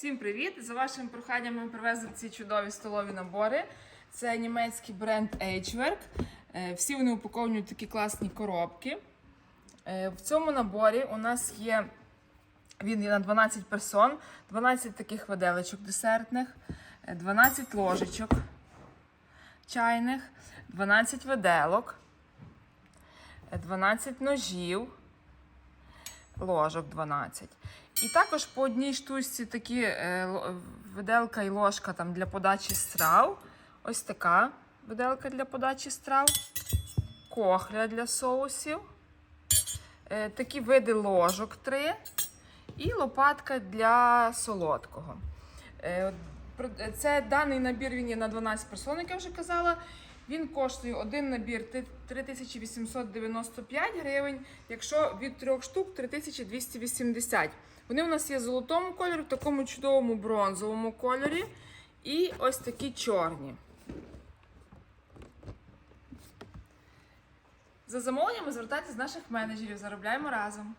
Всім привіт! За вашим проханням ми привезли ці чудові столові набори. Це німецький бренд H-Werk. Е, Всі вони упаковані такі класні коробки. Е, В цьому наборі у нас є він є на 12 персон, 12 таких виделечок десертних, е, 12 ложечок чайних, 12 виделок, е, 12 ножів, ложок 12. І також по одній штучці такі е, виделка і ложка там для подачі страв. Ось така виделка для подачі страв, кохля для соусів, е, такі види ложок три і лопатка для солодкого. Е, е, Це даний набір він є на 12 персон, як я вже казала. Він коштує один набір 3895 гривень, якщо від трьох штук 3280. Вони у нас є в золотому кольорі, в такому чудовому бронзовому кольорі і ось такі чорні. За замовленнями звертайтесь з наших менеджерів, заробляємо разом.